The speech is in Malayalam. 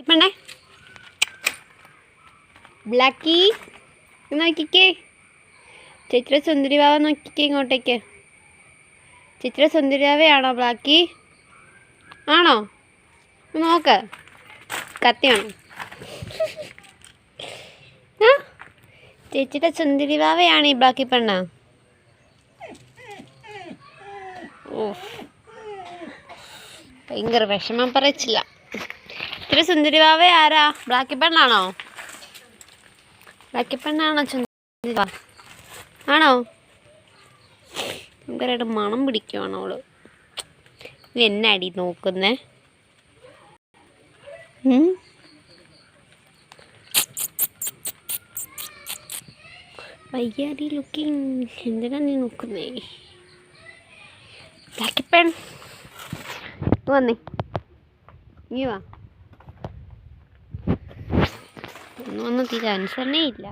ഇപ്പണ്ടേ ബ്ലാക്കി നോക്കിക്കേ. ചിത്ര സുന്ദരിബാവ നോക്കിക്കേ ഇങ്ങോട്ടേക്ക്. ചിത്ര സുന്ദരിബാവയാണോ ബ്ലാക്കി? ആണോ? നോക്ക. കത്തിയാണോ? ചേച്ചിയുടെ സുന്ദരിബാവയാണ് ഈ ബ്ലാക്കി പെണ്ണ. ഭയങ്കര വിഷമം പറച്ചില്ല ഇത്ര സുന്ദരിവാവ ആരാ? ബ്ലാക്കി പെണ്ണാണോ? ബ്ലാക്കി പെണ്ണാണോ സുന്ദരിവാ ആണോ? ഭയങ്കരമായിട്ട് മണം പിടിക്കുവാണ് അവൾ. ഇത് അടി നോക്കുന്നേ? വയ്യാടി ലുക്കിങ് എന്തിനാ നീ നോക്കുന്നേ? ബ്ലാക്കി പെൺ. വന്നേ. നീ വാ. ഒന്നും തീരെ അനുസരണേ ഇല്ല